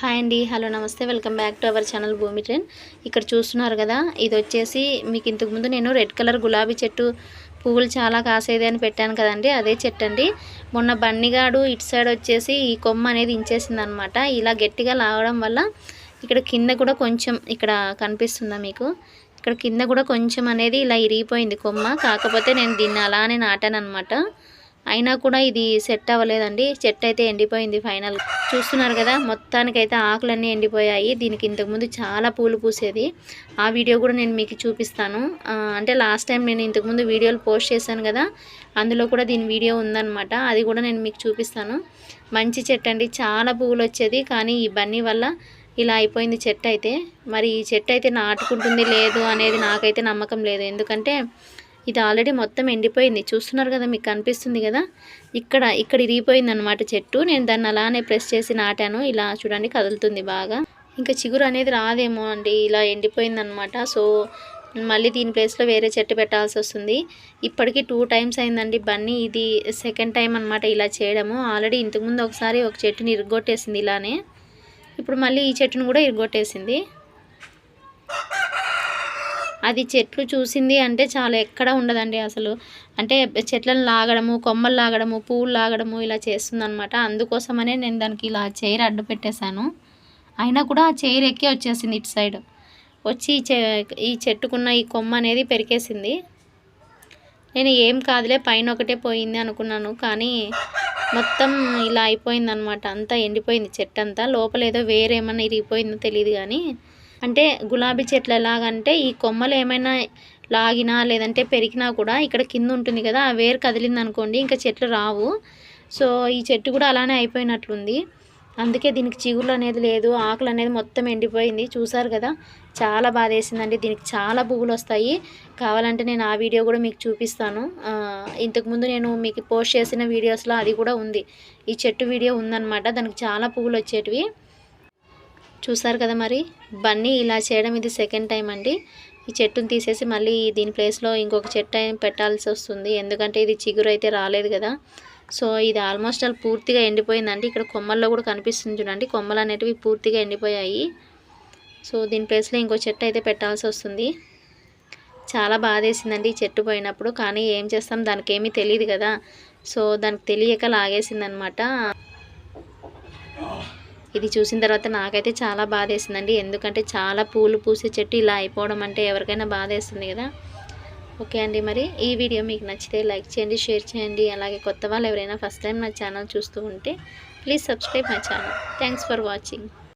Hi అండి. Hello నమస్తే. Welcome back to our channel భూమి ట్రైన్ ఇక్కడ చూస్తున్నారు కదా ఇది వచ్చేసి మీకు ఇంతకు ముందు నేను రెడ్ కలర్ గులాబీ చెట్టు పువ్వులు చాలా కాసేది అని పెట్టాను కదండి అదే చెట్టు అండి. మొన్న బన్నిగాడు ఇటు సైడ్ వచ్చేసి ఈ కొమ్మ అనేది ఇంచేసింది అనమాట ఇలా గట్టిగా లాగడం వల్ల ఇక్కడ కింద కూడా కొంచెం ఇక్కడ కనిపిస్తుందా మీకు? ఇక్కడ కింద కూడా కొంచెం అనేది ఇలా ఇరిగిపోయింది కొమ్మ. కాకపోతే నేను దీన్ని అలానే నాటాను అనమాట అయినా కూడా ఇది సెట్ అవ్వలేదండి. చెట్టు అయితే ఎండిపోయింది ఫైనల్. చూస్తున్నారు కదా మొత్తానికైతే ఆకులన్నీ ఎండిపోయాయి. దీనికి ఇంతకుముందు చాలా పూలు పూసేది. ఆ వీడియో కూడా నేను మీకు చూపిస్తాను. అంటే లాస్ట్ టైం నేను ఇంతకుముందు వీడియోలు పోస్ట్ చేశాను కదా అందులో కూడా దీని వీడియో ఉందన్నమాట. అది కూడా నేను మీకు చూపిస్తాను. మంచి చెట్టు అండి. చాలా పువ్వులు వచ్చేది కానీ ఈ బన్నీ వల్ల ఇలా అయిపోయింది చెట్టు అయితే. మరి ఈ చెట్టు అయితే నాటుకుంటుంది లేదు అనేది నాకైతే నమ్మకం లేదు. ఎందుకంటే ఇది ఆల్రెడీ మొత్తం ఎండిపోయింది. చూస్తున్నారు కదా మీకు కనిపిస్తుంది కదా? ఇక్కడ ఇక్కడ ఇరిగిపోయింది అనమాట చెట్టు. నేను దాన్ని అలానే ప్రెస్ చేసి నాటాను. ఇలా చూడండి కదులుతుంది బాగా. ఇంకా చిగురు అనేది రాదేమో అండి. ఇలా ఎండిపోయిందనమాట సో మళ్ళీ దీని ప్లేస్లో వేరే చెట్టు పెట్టాల్సి వస్తుంది. ఇప్పటికీ టూ టైమ్స్ అయిందండి బన్నీ. ఇది సెకండ్ టైం అనమాట ఇలా చేయడము. ఆల్రెడీ ఇంతకుముందు ఒకసారి ఒక చెట్టుని ఇరుగొట్టేసింది ఇలానే. ఇప్పుడు మళ్ళీ ఈ చెట్టును కూడా ఇరుగొట్టేసింది అది చెట్లు చూసింది అంటే చాలా ఎక్కడ ఉండదండి అసలు. అంటే చెట్లను లాగడము కొమ్మలు లాగడము పువ్వులు లాగడము ఇలా చేస్తుందనమాట అందుకోసమనే నేను దానికి ఇలా చైర్ అడ్డు పెట్టేశాను. అయినా కూడా ఆ చైర్ ఎక్కి వచ్చేసింది ఇటు సైడ్. వచ్చి ఈ చె- ఈ చెట్టుకున్న ఈ కొమ్మ అనేది పెరికేసింది. నేను ఏం కాదులే పైన ఒకటే పోయింది అనుకున్నాను. కానీ మొత్తం ఇలా అయిపోయింది అనమాట అంతా ఎండిపోయింది చెట్టు అంతా లోపల ఏదో వేరేమన్నా ఇరిగిపోయిందో తెలియదు కానీ అంటే గులాబీ చెట్లు ఎలాగంటే ఈ కొమ్మలు ఏమైనా లాగినా లేదంటే పెరిగినా కూడా ఇక్కడ కింద ఉంటుంది కదా ఆ వేరు కదిలింది అనుకోండి ఇంకా చెట్లు రావు. సో ఈ చెట్టు కూడా అలానే అయిపోయినట్లుంది. అందుకే దీనికి చిగుళ్ళు అనేది లేదు ఆకులు అనేది మొత్తం ఎండిపోయింది. చూసారు కదా చాలా బాధ వేసిందండి దీనికి చాలా పువ్వులు వస్తాయి. కావాలంటే నేను ఆ వీడియో కూడా మీకు చూపిస్తాను. ఇంతకుముందు నేను మీకు పోస్ట్ చేసిన వీడియోస్లో అది కూడా ఉంది. ఈ చెట్టు వీడియో ఉందన్నమాట. దానికి చాలా పువ్వులు వచ్చేటివి. చూసారు కదా మరి? బన్నీ ఇలా చేయడం ఇది సెకండ్ టైం అండి. ఈ చెట్టును తీసేసి మళ్ళీ దీని ప్లేస్లో ఇంకొక చెట్టు పెట్టాల్సి వస్తుంది. ఎందుకంటే ఇది చిగురు అయితే రాలేదు కదా. సో ఇది ఆల్మోస్ట్ ఆల్ పూర్తిగా ఎండిపోయిందండి. ఇక్కడ కొమ్మల్లో కూడా కనిపిస్తుంది చూడండి. కొమ్మలు అనేటివి పూర్తిగా ఎండిపోయాయి. సో దీని ప్లేస్లో ఇంకో చెట్టు అయితే పెట్టాల్సి వస్తుంది. చాలా బాధేసిందండి ఈ చెట్టు పోయినప్పుడు. కానీ ఏం చేస్తాం? దానికి ఏమీ తెలియదు కదా. సో దానికి తెలియక లాగేసిందనమాట. ఇది చూసిన తర్వాత నాకైతే చాలా బాధేసిందండి. ఎందుకంటే చాలా పూలు పూసే చెట్టు ఇలా అయిపోవడం అంటే ఎవరికైనా బాధేస్తుంది కదా. ఓకే అండి మరి. ఈ వీడియో మీకు నచ్చితే లైక్ చేయండి షేర్ చేయండి. అలాగే కొత్త వాళ్ళు ఎవరైనా ఫస్ట్ టైం నా ఛానల్ చూస్తూ ఉంటే please subscribe my channel. Thanks for watching.